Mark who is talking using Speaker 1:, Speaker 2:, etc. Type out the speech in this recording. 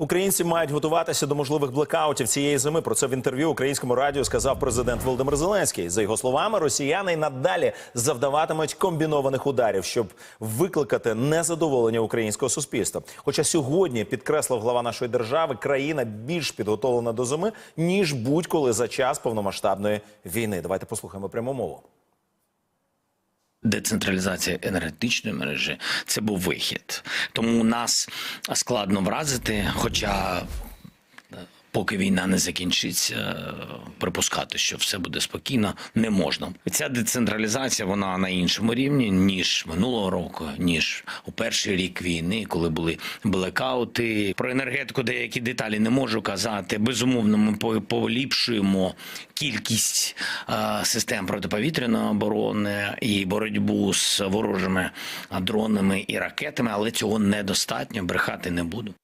Speaker 1: Українці мають готуватися до можливих блекаутів цієї зими. Про це в інтерв'ю українському радіо сказав президент Володимир Зеленський. За його словами, росіяни й надалі завдаватимуть комбінованих ударів, щоб викликати незадоволення українського суспільства. Хоча сьогодні підкреслив глава нашої держави, країна більш підготовлена до зими ніж будь-коли за час повномасштабної війни. Давайте послухаємо пряму мову.
Speaker 2: Децентралізація енергетичної мережі це був вихід. Тому нас складно вразити, хоча. Поки війна не закінчиться, припускати, що все буде спокійно, не можна. Ця децентралізація вона на іншому рівні ніж минулого року, ніж у перший рік війни, коли були блекаути. Про енергетику деякі деталі не можу казати. Безумовно, ми поліпшуємо кількість е, систем протиповітряної оборони і боротьбу з ворожими дронами і ракетами, але цього недостатньо. Брехати не буду.